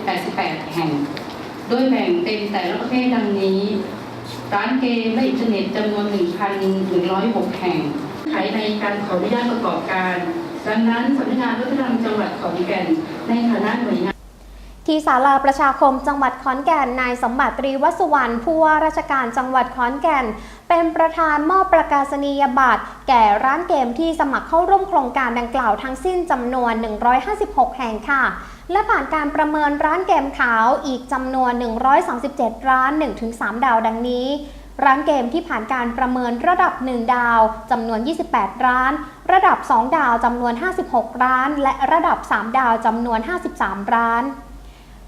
288 แห่ง โดยแบ่งเป็นแต่ละประเภทดังนี้ ร้านเกมและอินเทอร์เน็ตจำนวน 1,106 แห่ง ขายในการขออนุญาตประกอบการ ดังนั้นสำนักงานวัฒนธรรมจังหวัดขอนแก่นในฐานะหน่วยงาน ที่ศาลาประชาคมจังหวัดขอนแก่น นายสมบัติตรีวสุวรรณผู้ว่าราชการจังหวัดขอนแก่น เป็นประธานมอบประกาศนียบัตรแก่ร้านเกมที่สมัครเข้าร่วมโครงการดังกล่าวทั้งสิ้นจำนวน 156 แห่งค่ะ และผ่านการประเมินร้านเกมขาวอีกจำนวน 137 ร้าน 1-3 ดาวดังนี้ร้านเกมที่ผ่านการประเมินระดับ 1 ดาวจำนวน 28 ร้าน ระดับ 2 ดาวจำนวน 56 ร้าน และระดับ 3 ดาวจำนวน 53 ร้าน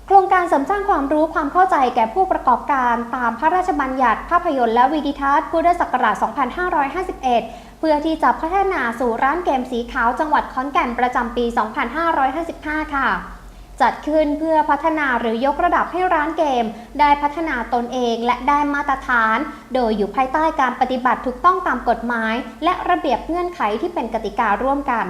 โครงการเสริมสร้างความรู้ความเข้าใจแก่ผู้ประกอบการตามพระราชบัญญัติภาพยนตร์และวิดีทัศน์พุทธศักราช 2551 เพื่อที่จะพัฒนาสู่ร้านเกมสีขาวจังหวัดขอนแก่นประจำปี 2555 ค่ะ จัดขึ้นเพื่อพัฒนาหรือยกระดับให้ร้านเกม ได้พัฒนาตนเองและได้มาตรฐาน โดยอยู่ภายใต้การปฏิบัติถูกต้องตามกฎหมาย และระเบียบเงื่อนไขที่เป็นกติการ่วมกัน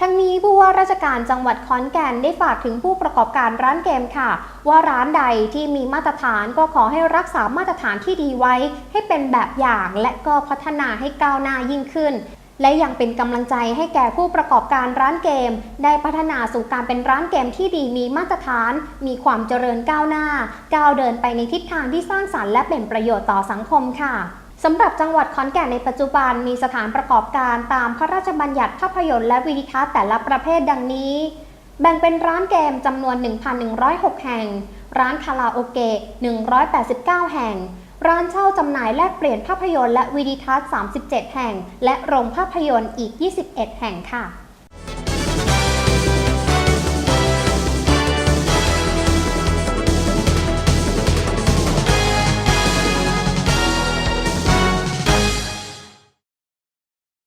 ทั้งนี้ผู้ว่าราชการจังหวัดขอนแก่นได้ฝากถึงผู้ประกอบการร้านเกมค่ะ ว่าร้านใดที่มีมาตรฐานก็ขอให้รักษามาตรฐานที่ดีไว้ ให้เป็นแบบอย่างและก็พัฒนาให้ก้าวหน้ายิ่งขึ้น และยังเป็นกำลังใจให้แก่ผู้ประกอบการร้านเกม ได้พัฒนาสู่การเป็นร้านเกมที่ดีมีมาตรฐาน มีความเจริญก้าวหน้า ก้าวเดินไปในทิศทางที่สร้างสรรค์และเป็นประโยชน์ต่อสังคมค่ะ สำหรับจังหวัดขอนแก่นในปัจจุบันมีสถานประกอบการตามพระราชบัญญัติภาพยนตร์และวิดีทัศน์แต่ละประเภทดังนี้ แบ่งเป็นร้านเกมจำนวน 1,106 แห่ง ร้านคาราโอเกะ 189 แห่ง ร้านเช่าจำหน่ายแลกเปลี่ยนภาพยนตร์และวิดีทัศน์ 37 แห่ง และโรงภาพยนตร์อีก 21 แห่งค่ะ